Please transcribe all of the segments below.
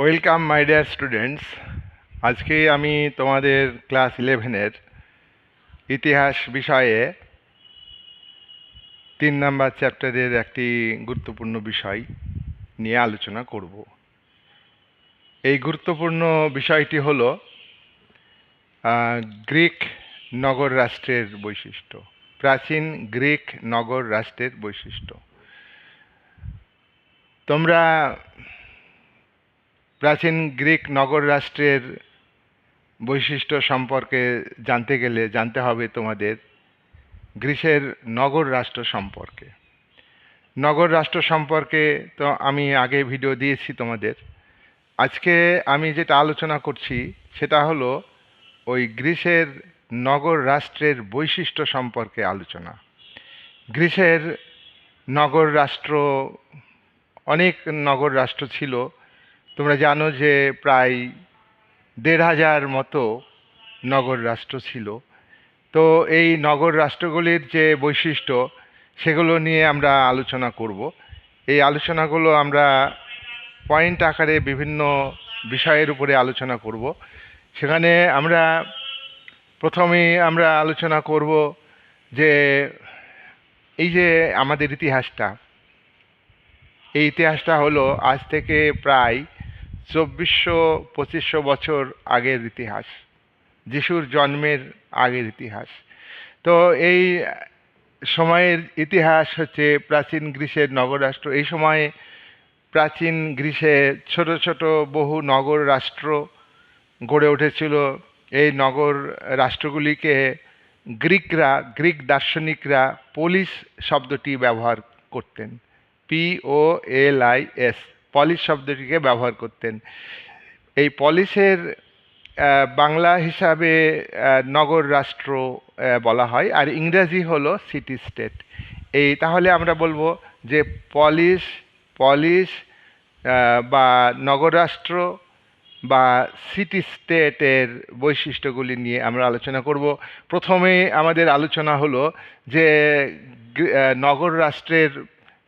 Welcome my dear students আজকে আমি তোমাদের ক্লাস ইলেভেনের ইতিহাস বিষয়ে তিন নাম্বার চ্যাপ্টারের একটি গুরুত্বপূর্ণ বিষয় নিয়ে আলোচনা করব। এই গুরুত্বপূর্ণ বিষয়টি হল গ্রিক নগর রাষ্ট্রের বৈশিষ্ট্য, প্রাচীন গ্রিক নগর রাষ্ট্রের বৈশিষ্ট্য। তোমরা প্রাচীন গ্রিক নগর রাষ্ট্রের বৈশিষ্ট্য সম্পর্কে জানতে গেলে, জানতে হবে তোমাদের গ্রিসের নগর রাষ্ট্র সম্পর্কে। নগর রাষ্ট্র সম্পর্কে তো আমি আগে ভিডিও দিয়েছি তোমাদের। আজকে আমি যেটা আলোচনা করছি, সেটা হলো ওই গ্রিসের নগর রাষ্ট্রের বৈশিষ্ট্য সম্পর্কে আলোচনা। গ্রিসের নগর রাষ্ট্র অনেক নগর রাষ্ট্র ছিল তোমরা জানো যে প্রায় দেড় হাজার মতো নগর রাষ্ট্র ছিল। তো এই নগর রাষ্ট্রগুলির যে বৈশিষ্ট্য, সেগুলো নিয়ে আমরা আলোচনা করব। এই আলোচনাগুলো আমরা পয়েন্ট আকারে বিভিন্ন বিষয়ের উপরে আলোচনা করব। সেখানে আমরা প্রথমেই আমরা আলোচনা করব যে এই যে আমাদের ইতিহাসটা, এই ইতিহাসটা হলো আজ থেকে প্রায় চব্বিশশো পঁচিশশো বছর আগের ইতিহাস, যিশুর জন্মের আগের ইতিহাস। তো এই সময়ের ইতিহাস হচ্ছে প্রাচীন গ্রিসের নগররাষ্ট্র। এই সময়ে প্রাচীন গ্রিসে ছোট ছোট বহু নগর রাষ্ট্র গড়ে উঠেছিল। এই নগর রাষ্ট্রগুলিকে গ্রিকরা, গ্রিক দার্শনিকরা পোলিশ শব্দটি ব্যবহার করতেন, P O L I S. Polish শব্দটিকে ব্যবহার করতেন। এই পলিশের বাংলা হিসাবে নগর রাষ্ট্র বলা হয়, আর ইংরাজি হলো সিটি স্টেট এই, তাহলে আমরা বলব যে পলিশ পলিশ বা নগর রাষ্ট্র বা সিটি স্টেটের বৈশিষ্ট্যগুলি নিয়ে আমরা আলোচনা করব। প্রথমে আমাদের আলোচনা হলো যে গ্রি- নগর রাষ্ট্রের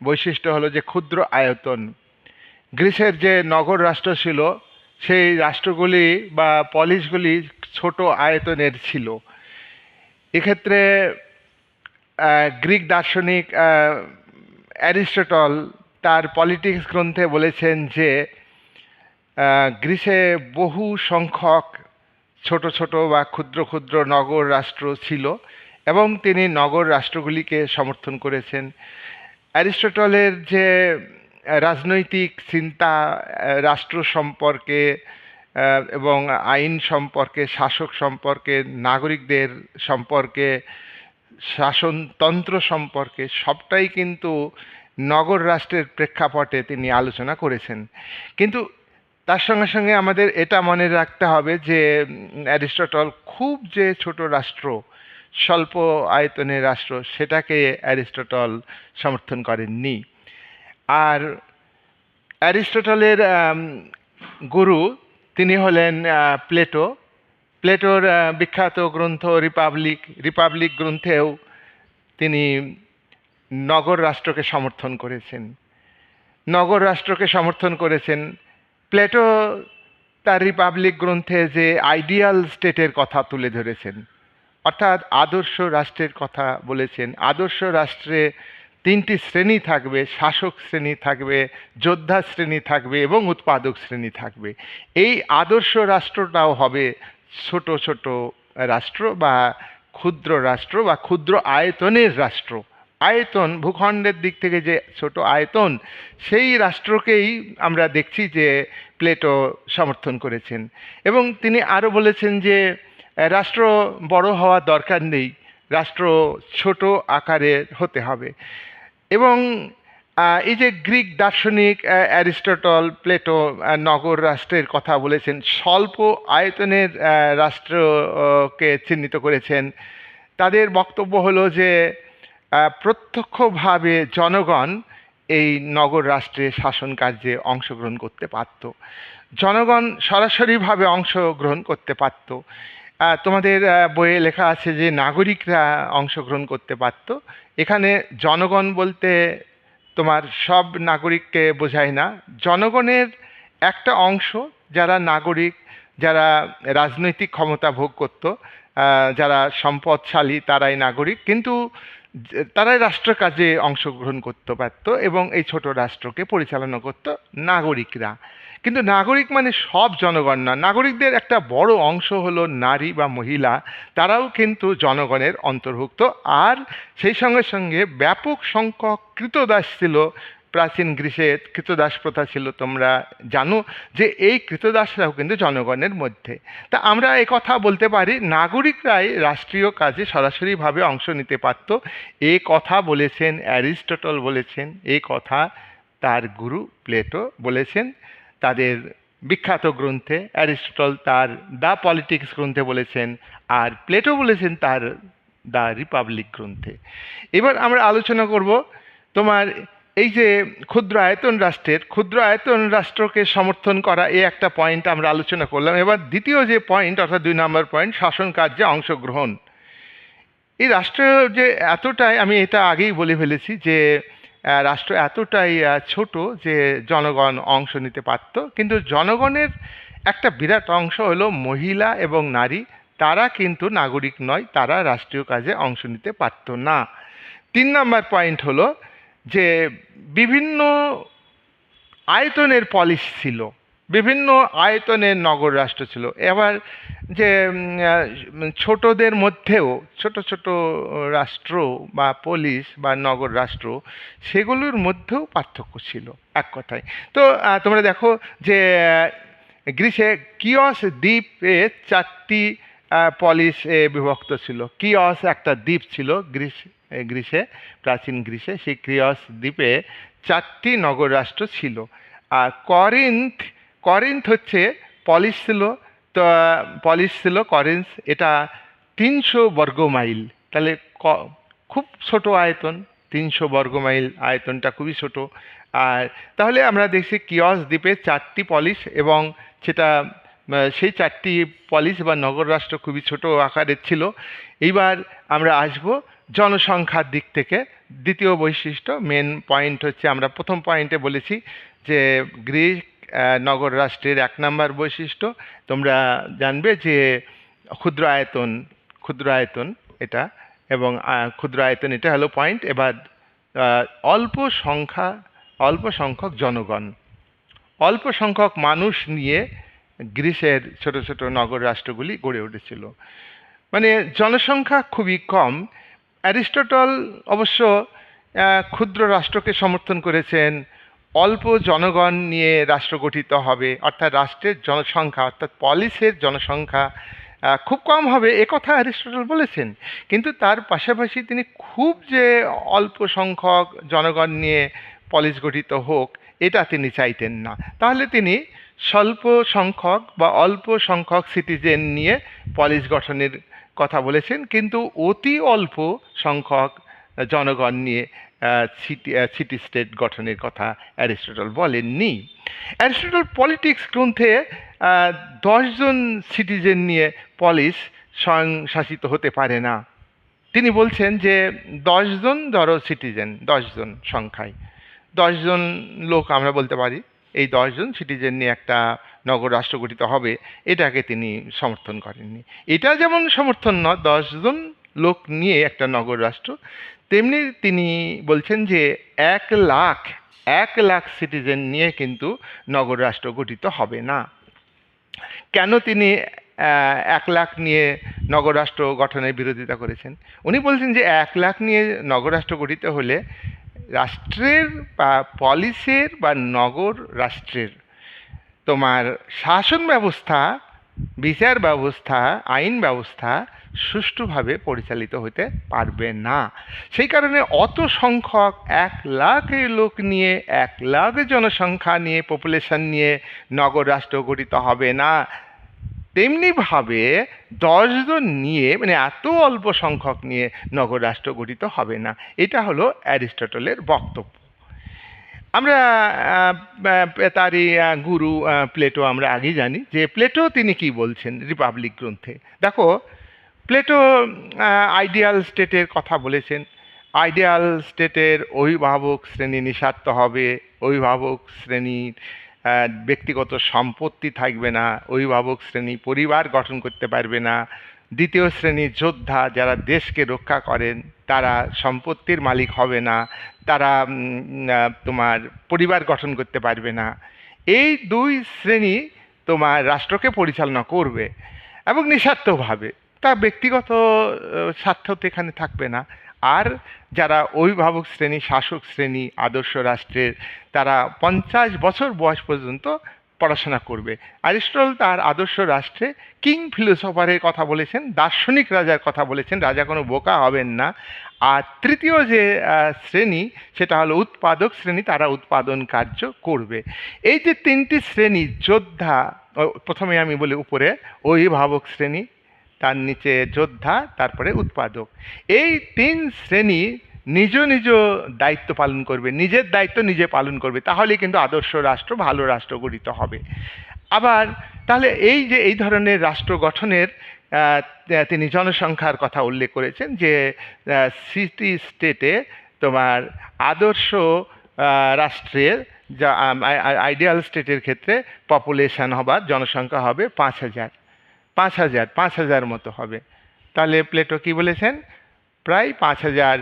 বৈশিষ্ট্য হলো যে ক্ষুদ্র আয়তন। গ্রিসের যে নগর রাষ্ট্র ছিল, সেই রাষ্ট্রগুলি বা পলিশগুলি ছোট আয়তনের ছিল। এক্ষেত্রে গ্রিক দার্শনিক অ্যারিস্টটল তার পলিটিক্স গ্রন্থে বলেছেন যে গ্রিসে বহু সংখ্যক ছোট ছোট বা ক্ষুদ্র ক্ষুদ্র নগর রাষ্ট্র ছিল এবং তিনি নগর রাষ্ট্রগুলিকে সমর্থন করেছেন। অ্যারিস্টটলের যে রাজনৈতিক চিন্তা রাষ্ট্র সম্পর্কে এবং আইন সম্পর্কে, শাসক সম্পর্কে, নাগরিকদের সম্পর্কে শাসনতন্ত্র সম্পর্কে সবটাই কিন্তু নগর রাষ্ট্রের প্রেক্ষাপটে তিনি আলোচনা করেছেন। কিন্তু তার সঙ্গে সঙ্গে আমাদের এটা মনে রাখতে হবে যে অ্যারিস্টটল খুব যে ছোট রাষ্ট্র, স্বল্প আয়তনের রাষ্ট্র, সেটাকে অ্যারিস্টটল সমর্থন করেননি। আর অ্যারিস্টটলের গুরু তিনি হলেন প্লেটো। প্লেটোর বিখ্যাত গ্রন্থ রিপাবলিক রিপাবলিক গ্রন্থেও তিনি নগর রাষ্ট্রকে সমর্থন করেছেন। নগর রাষ্ট্রকে সমর্থন করেছেন। প্লেটো তার রিপাবলিক গ্রন্থে যে আইডিয়াল স্টেটের কথা তুলে ধরেছেন, অর্থাৎ আদর্শ রাষ্ট্রের কথা বলেছেন। আদর্শ রাষ্ট্রে তিনটি শ্রেণি থাকবে, শাসক শ্রেণি থাকবে, যোদ্ধা শ্রেণি থাকবে এবং উৎপাদক শ্রেণি থাকবে। এই আদর্শ রাষ্ট্রটাও হবে ছোট ছোট রাষ্ট্র বা ক্ষুদ্র রাষ্ট্র বা ক্ষুদ্র আয়তনের রাষ্ট্র। আয়তন, ভূখণ্ডের দিক থেকে যে ছোট আয়তন, সেই রাষ্ট্রকেই আমরা দেখছি যে প্লেটো সমর্থন করেছেন। এবং তিনি আরও বলেছেন যে, রাষ্ট্র বড় হওয়ার দরকার নেই, রাষ্ট্র ছোট আকারের হতে হবে। এবং এই যে গ্রিক দার্শনিক অ্যারিস্টটল, প্লেটো নগর রাষ্ট্রের কথা বলেছেন, স্বল্প আয়তনের রাষ্ট্রকে চিহ্নিত করেছেন, তাদের বক্তব্য হলো যে প্রত্যক্ষভাবে জনগণ এই নগর রাষ্ট্রে শাসন কার্যে অংশগ্রহণ করতে পারত। জনগণ সরাসরিভাবে অংশগ্রহণ করতে পারত। তোমাদের বইয়ে লেখা আছে যে নাগরিকরা অংশগ্রহণ করতে পারত এখানে জনগণ বলতে তোমার সব নাগরিককে বোঝায় না। জনগণের একটা অংশ যারা নাগরিক, যারা রাজনৈতিক ক্ষমতা ভোগ করত যারা সম্পদশালী তারাই নাগরিক। কিন্তু তারাই রাষ্ট্র কাজে অংশগ্রহণ করতে পারত এবং এই ছোট রাষ্ট্রকে পরিচালনা করত নাগরিকরা। কিন্তু নাগরিক মানে সব জনগণ না, নাগরিকদের একটা বড় অংশ হলো নারী বা মহিলা। তারাও কিন্তু জনগণের অন্তর্ভুক্ত। আর সেই সঙ্গে সঙ্গে ব্যাপক সংখ্যক কৃতদাস ছিল প্রাচীন গ্রীসে কৃতদাস প্রথা ছিল, তোমরা জানো যে এই কৃতদাসরাও কিন্তু জনগণের মধ্যে। তা আমরা এ কথা বলতে পারি, নাগরিকরাই রাষ্ট্রীয় কাজে সরাসরিভাবে অংশ নিতে পারত। এ কথা বলেছেন অ্যারিস্টটল বলেছেন, এ কথা তার গুরু প্লেটো বলেছেন, তাদের বিখ্যাত গ্রন্থে অ্যারিস্টটল তার দ্য পলিটিক্স গ্রন্থে বলেছেন, আর প্লেটো বলেছেন তার দ্য রিপাবলিক গ্রন্থে। এবার আমরা আলোচনা করব তোমার এই যে ক্ষুদ্র আয়তন রাষ্ট্রের, ক্ষুদ্র আয়তন রাষ্ট্রকে সমর্থন করা এই একটা পয়েন্ট আমরা আলোচনা করলাম। এবার দ্বিতীয় যে পয়েন্ট অর্থাৎ দুই নম্বর পয়েন্ট শাসন কার্যে অংশগ্রহণ। এই রাষ্ট্র যে এতটাই, আমি এটা আগেই বলে ফেলেছি যে রাষ্ট্র এতটাই ছোট যে জনগণ অংশ নিতে পারত। কিন্তু জনগণের একটা বিরাট অংশ হলো মহিলা এবং নারী। তারা কিন্তু নাগরিক নয়, তারা রাষ্ট্রীয় কাজে অংশ নিতে পারত না। তিন নম্বর পয়েন্ট হলো যে বিভিন্ন আয়তনের পলিশ ছিল, বিভিন্ন আয়তনের নগর রাষ্ট্র ছিল। এবার যে ছোটদের মধ্যেও ছোট ছোট রাষ্ট্র বা পলিশ বা নগর রাষ্ট্র, সেগুলোর মধ্যেও পার্থক্য ছিল এক কথায়। তো তোমরা দেখো যে গ্রিসে কিয়স দ্বীপে চারটি পলিশ বিভক্ত ছিল। কিয়স একটা দ্বীপ ছিল গ্রিস গ্রিসে প্রাচীন গ্রিসে সেই ক্রিয়স দ্বীপে চারটি নগর রাষ্ট্র ছিল। আর করিন্থ করিন্থ হচ্ছে পলিশ ছিল তো পলিশ ছিল করিন্থ, এটা তিনশো বর্গ মাইল। তাহলে ক- খুব ছোট আয়তন, তিনশো বর্গ মাইল আয়তনটা খুবই ছোট। আর তাহলে আমরা দেখছি কিয়স দ্বীপে চারটি পলিশ এবং সেটা সেই চারটি পলিশ বা নগর রাষ্ট্র খুবই ছোট আকারের ছিল। এইবার আমরা আসব জনসংখ্যার দিক থেকে দ্বিতীয় বৈশিষ্ট্য মেন পয়েন্ট হচ্ছে আমরা প্রথম পয়েন্টে বলেছি যে গ্রিক নগর রাষ্ট্রের এক নম্বর বৈশিষ্ট্য। তোমরা জানবে যে ক্ষুদ্র আয়তন ক্ষুদ্র আয়তন এটা এবং ক্ষুদ্র আয়তন এটা হলো পয়েন্ট এবার অল্প সংখ্যা, অল্প সংখ্যক জনগণ। অল্প সংখ্যক মানুষ নিয়ে গ্রিসের ছোট ছোট নগর রাষ্ট্রগুলি গড়ে উঠেছিল। মানে জনসংখ্যা খুবই কম। অ্যারিস্টটল অবশ্য ক্ষুদ্র রাষ্ট্রকে সমর্থন করেছেন, অল্প জনগণ নিয়ে রাষ্ট্র গঠিত হবে, অর্থাৎ রাষ্ট্রের জনসংখ্যা, অর্থাৎ পলিসের জনসংখ্যা খুব কম হবে, এ কথা অ্যারিস্টটল বলেছেন। কিন্তু তার পাশাপাশি তিনি খুব যে অল্প সংখ্যক জনগণ নিয়ে পলিস গঠিত হোক, এটা তিনি চাইতেন না। তাহলে তিনি স্বল্প সংখ্যক বা অল্প সংখ্যক সিটিজেন নিয়ে পলিস গঠনের কথা বলেছেন, কিন্তু অতি অল্প সংখ্যক জনগণ নিয়ে সিটি সিটি স্টেট গঠনের কথা অ্যারিস্টটল বলেননি। অ্যারিস্টটল পলিটিক্স গ্রন্থে দশজন সিটিজেন নিয়ে পলিস স্বয়ংশাসিত হতে পারে না। তিনি বলছেন যে দশজন ধরো সিটিজেন দশজন সংখ্যায়। দশজন লোক আমরা বলতে পারি। এই দশজন সিটিজেন নিয়ে একটা নগর রাষ্ট্র গঠিত হবে, এটাকে তিনি সমর্থন করেননি। এটা যেমন সমর্থন নয় দশজন লোক নিয়ে একটা নগর রাষ্ট্র, তেমনি তিনি বলছেন যে এক লাখ এক লাখ সিটিজেন নিয়ে কিন্তু নগর রাষ্ট্র গঠিত হবে না। কেন তিনি এক লাখ নিয়ে নগররাষ্ট্র গঠনের বিরোধিতা করেছেন? উনি বলছেন যে এক লাখ নিয়ে নগররাষ্ট্র গঠিত হলে রাষ্ট্রের বা পলিসের বা নগর রাষ্ট্রের তোমার শাসন ব্যবস্থা, বিচার ব্যবস্থা, আইন ব্যবস্থা সুষ্ঠুভাবে পরিচালিত হতে পারবে না। সেই কারণে অত সংখ্যক এক লাখ লোক নিয়ে, এক লাখ জনসংখ্যা নিয়ে পপুলেশন নিয়ে নগর রাষ্ট্র গঠিত হবে না। তেমনিভাবে দশজন নিয়ে মানে এত অল্প সংখ্যক নিয়ে নগর রাষ্ট্র গঠিত হবে না। এটা হলো অ্যারিস্টটলের বক্তব্য। আমরা তারই গুরু প্লেটো আমরা আগেই জানি যে প্লেটো তিনি কি বলছেন রিপাবলিক গ্রন্থে। দেখো, প্লেটো আইডিয়াল স্টেটের কথা বলেছেন। আইডিয়াল স্টেটের অভিভাবক শ্রেণি নিঃস্বার্থ হবে, অভিভাবক শ্রেণির ব্যক্তিগত সম্পত্তি থাকবে না, অভিভাবক শ্রেণি পরিবার গঠন করতে পারবে না দ্বিতীয় শ্রেণির যোদ্ধা যারা দেশকে রক্ষা করেন, তারা সম্পত্তির মালিক হবে না, তারা তোমার পরিবার গঠন করতে পারবে না। এই দুই শ্রেণি তোমার রাষ্ট্রকে পরিচালনা করবে এবং নিঃস্বার্থভাবে। তা ব্যক্তিগত স্বার্থ তো এখানে থাকবে না। আর যারা অভিভাবক শ্রেণি, শাসক শ্রেণি, আদর্শ রাষ্ট্রের, তারা পঞ্চাশ বছর বয়স পর্যন্ত পড়াশোনা করবে। অ্যারিস্টটল তার আদর্শ রাষ্ট্রে কিং ফিলোসফারের কথা বলেছেন, দার্শনিক রাজার কথা বলেছেন, রাজা কোনো বোকা হবেন না। আর তৃতীয় যে শ্রেণি, সেটা হলো উৎপাদক শ্রেণি, তারা উৎপাদন কার্য করবে। এই যে তিনটি শ্রেণি, যোদ্ধা প্রথমে আমি বলি উপরে, অভিভাবক শ্রেণি, তার নিচে যোদ্ধা, তারপরে উৎপাদক। এই তিন শ্রেণি নিজ নিজ দায়িত্ব পালন করবে, নিজের দায়িত্ব নিজে পালন করবে তাহলে কিন্তু আদর্শ রাষ্ট্র, ভালো রাষ্ট্র গঠিত হবে। আবার তাহলে এই যে, এই ধরনের রাষ্ট্র গঠনের তিনি জনসংখ্যার কথা উল্লেখ করেছেন যে সিটি স্টেটে তোমার আদর্শ রাষ্ট্রের যা আইডিয়াল স্টেটের ক্ষেত্রে পপুলেশান হবার জনসংখ্যা হবে পাঁচ হাজার। পাঁচ হাজার পাঁচ হাজার মতো হবে। তাহলে প্লেটো কি বলেছেন? প্রায় পাঁচ হাজার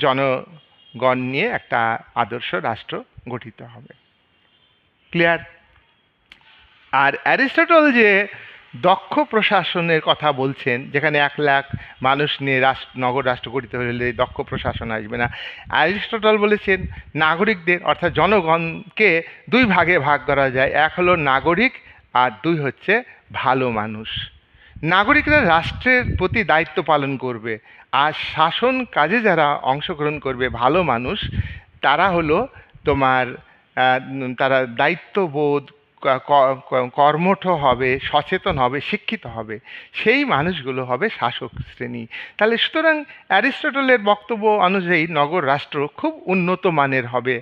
জনগণ নিয়ে একটা আদর্শ রাষ্ট্র গঠিত হবে। ক্লিয়ার আর অ্যারিস্টটল যে দক্ষ প্রশাসনের কথা বলছেন, যেখানে এক লাখ মানুষ নিয়ে রাষ্ট্র, নগর রাষ্ট্র গঠিত হলে দক্ষ প্রশাসন আসবে না, অ্যারিস্টটল বলেছেন নাগরিকদের, অর্থাৎ জনগণকে দুই ভাগে ভাগ করা যায়, এক হলো নাগরিক আর দুই হচ্ছে ভালো মানুষ। নাগরিকরা রাষ্ট্রের প্রতি দায়িত্ব পালন করবে। আর শাসন কাজে যারা অংশগ্রহণ করবে ভালো মানুষ, তারা হলো তোমার তারা দায়িত্ববোধ কর্মঠ হবে, সচেতন হবে, শিক্ষিত হবে, সেই মানুষগুলো হবে শাসক শ্রেণি। তাহলে সুতরাং অ্যারিস্টটলের বক্তব্য অনুযায়ী নগর রাষ্ট্র খুব উন্নত মানের হবে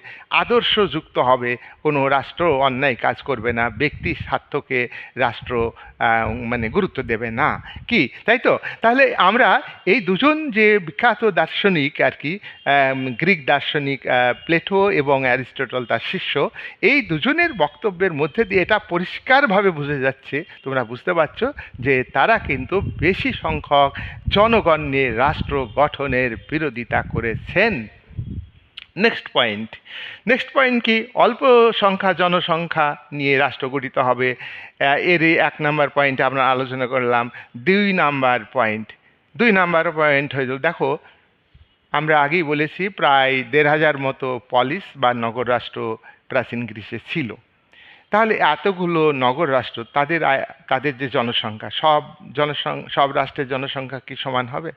আদর্শযুক্ত হবে, কোনো রাষ্ট্র অন্যায় কাজ করবে না, ব্যক্তি স্বার্থকে রাষ্ট্র মানে গুরুত্ব দেবে না, কি? তাই তো? তাহলে আমরা এই দুজন যে বিখ্যাত দার্শনিক আর কি গ্রিক দার্শনিক প্লেটো এবং অ্যারিস্টটল তার শিষ্য, এই দুজনের বক্তব্যের মধ্যে দিয়ে এটা পরিষ্কারভাবে বুঝে যাচ্ছে, তোমরা বুঝতে পারছ যে তারা কিন্তু বেশি সংখ্যক জনগণ নিয়ে রাষ্ট্র গঠনের বিরোধিতা করেছেন। নেক্সট পয়েন্ট নেক্সট পয়েন্ট কি? অল্প সংখ্যা জনসংখ্যা নিয়ে রাষ্ট্র গঠিত হবে। এর এক নাম্বার পয়েন্টে আমরা আলোচনা করলাম। দুই নাম্বার পয়েন্ট দুই নাম্বার পয়েন্ট হয়ে গেল দেখো, আমরা আগেই বলেছি, প্রায় দেড় হাজার মতো পলিস বা নগর রাষ্ট্র প্রাচীন গ্রীসে ছিল। তাহলে এতগুলো নগর রাষ্ট্র, তাদের তাদের যে জনসংখ্যা, সব জনসং, সব রাষ্ট্রের জনসংখ্যা কি সমান হবে?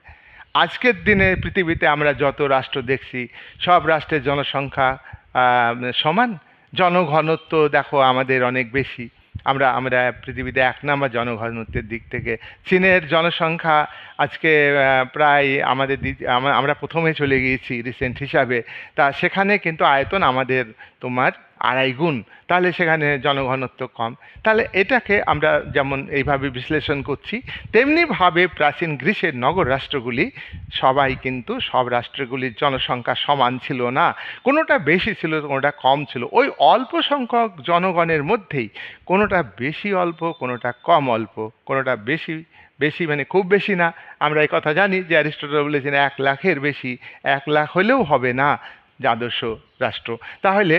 আজকের দিনে পৃথিবীতে আমরা যত রাষ্ট্র দেখছি, সব রাষ্ট্রের জনসংখ্যা সমান। জনঘনত্ব দেখো আমাদের অনেক বেশি। আমরা আমরা পৃথিবীতে এক নাম্বার জনঘনত্বের দিক থেকে। চীনের জনসংখ্যা আজকে প্রায় আমাদের আমরা প্রথমে চলে গিয়েছি রিসেন্ট হিসাবে। তা সেখানে কিন্তু আয়তন আমাদের তোমার আড়াই গুণ, তাহলে সেখানে জনঘনত্ব কম। তাহলে এটাকে আমরা যেমন এইভাবে বিশ্লেষণ করছি তেমনিভাবে প্রাচীন গ্রীসের নগর রাষ্ট্রগুলি, সবাই কিন্তু সব রাষ্ট্রগুলির জনসংখ্যা সমান ছিল না। কোনোটা বেশি ছিল, কোনোটা কম ছিল। ওই অল্প সংখ্যক জনগণের মধ্যেই কোনোটা বেশি অল্প, কোনোটা কম অল্প, কোনোটা বেশি বেশি মানে খুব বেশি না। আমরা এই কথা জানি যে অ্যারিস্টটল বলেছেন, এক লাখের বেশি, এক লাখ হলেও হবে না। যে আদর্শ রাষ্ট্র। তাহলে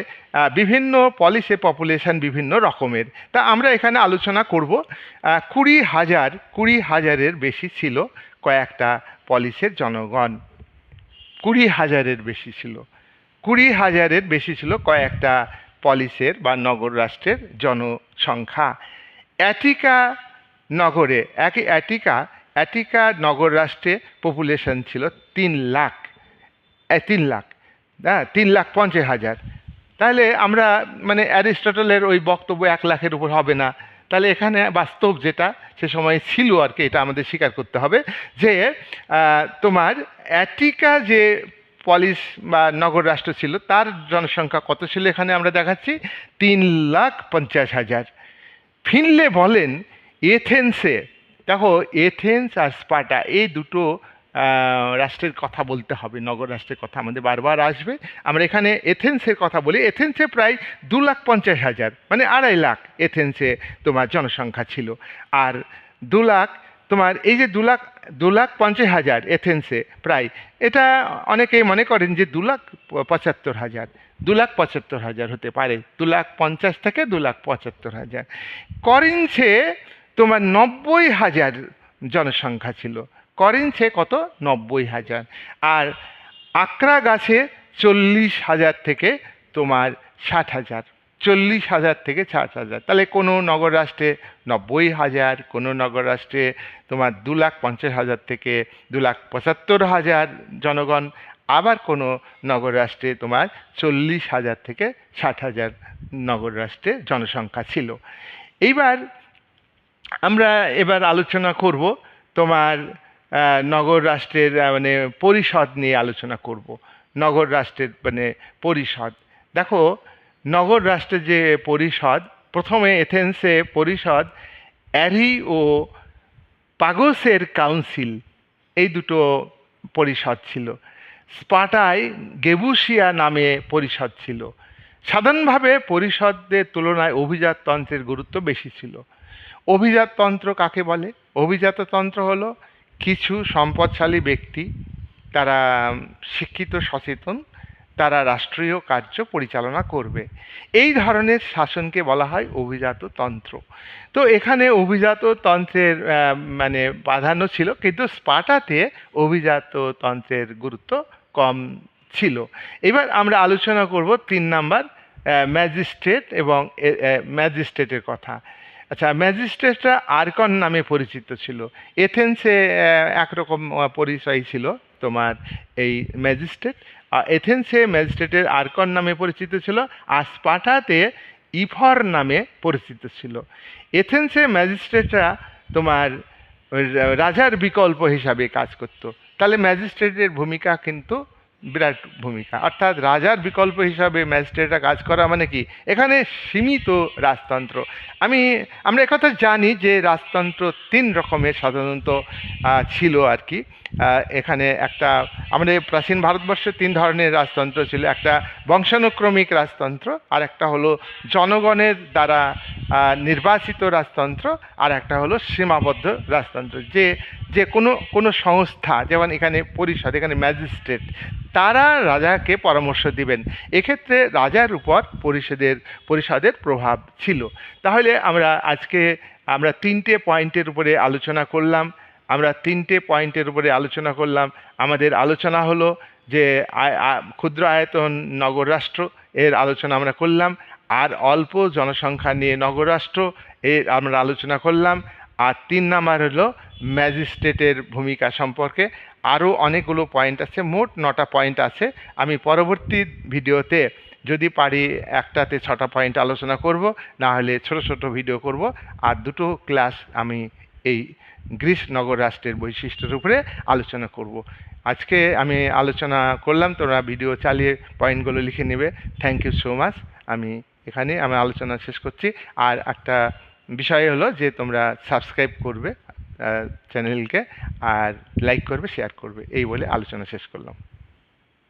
বিভিন্ন পলিসে পপুলেশন বিভিন্ন রকমের। তা আমরা এখানে আলোচনা করব কুড়ি হাজার, কুড়ি হাজারের বেশি ছিল কয়েকটা পলিসের জনগণ। কুড়ি হাজারের বেশি ছিল। কুড়ি হাজারের বেশি ছিল কয়েকটা পলিসের বা নগর রাষ্ট্রের জনসংখ্যা। অ্যাটিকা নগরে, এক অ্যাটিকা অ্যাটিকা নগর রাষ্ট্রে পপুলেশন ছিল তিন লাখ তিন লাখ। হ্যাঁ তিন লাখ পঞ্চাশ হাজার। তাহলে আমরা মানে অ্যারিস্টটলের ওই বক্তব্য এক লাখের উপর হবে না। তাহলে এখানে বাস্তব যেটা, সে সময় ছিল আর কি, এটা আমাদের স্বীকার করতে হবে যে তোমার অ্যাটিকা যে পলিস বা নগর রাষ্ট্র ছিল, তার জনসংখ্যা কত ছিল এখানে আমরা দেখাচ্ছি? তিন লাখ পঞ্চাশ হাজার। ফিনলে বলেন, এথেন্সে, দেখো, এথেন্স আর স্পাটা এই দুটো রাষ্ট্রের কথা বলতে হবে, নগর রাষ্ট্রের কথা আমাদের বারবার আসবে। আমরা এখানে এথেন্সের কথা বলি। এথেন্সে প্রায় দু লাখ পঞ্চাশ হাজার মানে আড়াই লাখ এথেন্সে তোমার জনসংখ্যা ছিল। আর দু লাখ, তোমার এই যে দু লাখ দু লাখ পঞ্চাশ হাজার এথেন্সে প্রায়, এটা অনেকেই মনে করেন যে দু লাখ পঁচাত্তর হাজার, দু লাখ পঁচাত্তর হাজার হতে পারে। দু লাখ পঞ্চাশ থেকে দু লাখ পঁচাত্তর হাজার। করিন্সে তোমার নব্বই হাজার জনসংখ্যা ছিল। করিন্সে কত? নব্বই হাজার। আর আকরা গাছে চল্লিশ হাজার থেকে তোমার ষাট হাজার। চল্লিশ হাজার থেকে ষাট হাজার। তাহলে কোনো নগর রাষ্ট্রে নব্বই হাজার, কোনো নগর রাষ্ট্রে তোমার দু লাখ পঞ্চাশ হাজার থেকে দু লাখ পঁচাত্তর হাজার জনগণ। আবার কোনো নগর রাষ্ট্রে তোমার চল্লিশ হাজার থেকে ষাট হাজার নগর রাষ্ট্রে জনসংখ্যা ছিল। এইবার আমরা এবার আলোচনা করব তোমার নগর রাষ্ট্রের মানে পরিষদ নিয়ে আলোচনা করব। নগর রাষ্ট্রের মানে পরিষদ। দেখো, নগর রাষ্ট্রের যে পরিষদ, প্রথমে এথেন্সে পরিষদ, অ্যারি ও পাগোসের কাউন্সিল, এই দুটো পরিষদ ছিল। স্পাটায় গেবুসিয়া নামে পরিষদ ছিল। সাধারণভাবে পরিষদের তুলনায় অভিজাততন্ত্রের গুরুত্ব বেশি ছিল। অভিজাততন্ত্র কাকে বলে? অভিজাততন্ত্র হলো কিছু সম্পদশালী ব্যক্তি তারা শিক্ষিত, সচেতন, তারা রাষ্ট্রীয় কার্য পরিচালনা করবে। এই ধরনের শাসনকে বলা হয় অভিজাত তন্ত্র। তো এখানে অভিজাত তন্ত্রের মানে প্রাধান্য ছিল, কিন্তু স্পাটাতে অভিজাত তন্ত্রের গুরুত্ব কম ছিল। এবার আমরা আলোচনা করব তিন নাম্বার ম্যাজিস্ট্রেট এবং ম্যাজিস্ট্রেটের কথা। আচ্ছা ম্যাজিস্ট্রেটরা আরকন নামে পরিচিত ছিল। এথেন্সে একরকম পরিচয় ছিল তোমার এই ম্যাজিস্ট্রেট। এথেন্সে ম্যাজিস্ট্রেটের আরকন নামে পরিচিত ছিল, আর স্পাটাতে ইফর নামে পরিচিত ছিল। এথেন্সে ম্যাজিস্ট্রেটরা তোমার রাজার বিকল্প হিসাবে কাজ করত। তাহলে ম্যাজিস্ট্রেটের ভূমিকা কিন্তু বিরাট ভূমিকা। অর্থাৎ রাজার বিকল্প হিসাবে ম্যাজিস্ট্রেটরা কাজ করা মানে কি? এখানে সীমিত রাজতন্ত্র। আমি, আমরা একথা জানি যে রাজতন্ত্র তিন রকমের সাধারণত ছিল আর কি। এখানে একটা, আমাদের প্রাচীন ভারতবর্ষে তিন ধরনের রাজতন্ত্র ছিল। একটা বংশানুক্রমিক রাজতন্ত্র আর একটা হলো জনগণের দ্বারা নির্বাচিত রাজতন্ত্র আর একটা হলো সীমাবদ্ধ রাজতন্ত্র। যে যে কোনো কোনো সংস্থা, যেমন এখানে পরিষদ, এখানে ম্যাজিস্ট্রেট, তারা রাজাকে পরামর্শ দিবেন। এক্ষেত্রে রাজার উপর পরিষদের পরিষদের প্রভাব ছিল। তাহলে আমরা আজকে, আমরা তিনটে পয়েন্টের উপরে আলোচনা করলাম। আমরা তিনটে পয়েন্টের উপরে আলোচনা করলাম। আমাদের আলোচনা হলো যে ক্ষুদ্র আয়তন নগর রাষ্ট্র, এর আলোচনা আমরা করলাম। আর অল্প জনসংখ্যা নিয়ে নগর রাষ্ট্র এর আমরা আলোচনা করলাম। আর তিন নাম্বার হলো ম্যাজিস্ট্রেটের ভূমিকা সম্পর্কে। আরও অনেকগুলো পয়েন্ট আছে, মোট নটা পয়েন্ট আছে। আমি পরবর্তী ভিডিওতে যদি পারি একটাতে ছটা পয়েন্ট আলোচনা করব, না হলে ছোট ছোট ভিডিও করব। আর দুটো ক্লাস আমি এই গ্রিস নগর রাষ্ট্রের বৈশিষ্ট্যের উপরে আলোচনা করব। আজকে আমি আলোচনা করলাম তোমরা ভিডিও চালিয়ে পয়েন্টগুলো লিখে নেবে। থ্যাংক ইউ সো মাচ আমি এখানে আমি আলোচনা শেষ করছি। আর একটা বিষয় হলো যে তোমরা সাবস্ক্রাইব করবে চ্যানেলকে আর লাইক করবে শেয়ার করবে, এই বলে আলোচনা শেষ করলাম।